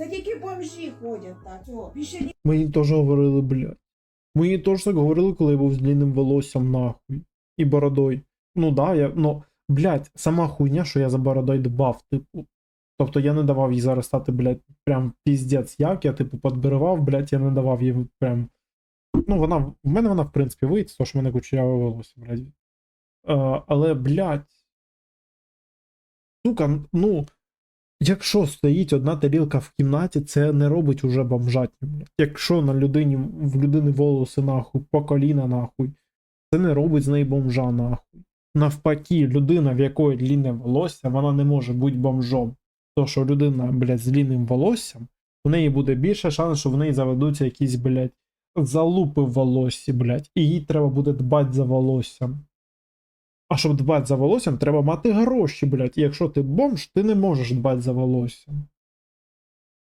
Це тільки бомжі ходять так. О, більше ні. Мені теж говорили, блядь. Мені теж так говорили, коли я був з длинним волоссям нахуй. І бородою. Ну да, я. Ну, блядь, сама хуйня, що я за бородою дбав, типу. Тобто я не давав їй зараз стати, блядь, прям піздець як. Я, типу, подбирав, блядь, я не давав їй прям. Ну, вона. В мене вона, в принципі, вийде, що в мене кучеряве волосся, блядь. Е, але, блядь. Сука, ну. Якщо стоїть одна тарілка в кімнаті, це не робить уже бомжатню. Якщо на людині в людини волоси нахуй, по коліна нахуй, це не робить з неї бомжа нахуй. Навпаки, людина, в якої длінне волосся, вона не може бути бомжом. То, що людина, блядь, з длінним волоссям, у неї буде більше шанс, що в неї заведуться якісь, блядь, залупи в волоссі, блядь, і їй треба буде дбати за волоссям. А щоб дбати за волоссям, треба мати гроші, блядь. І якщо ти бомж, ти не можеш дбати за волоссям.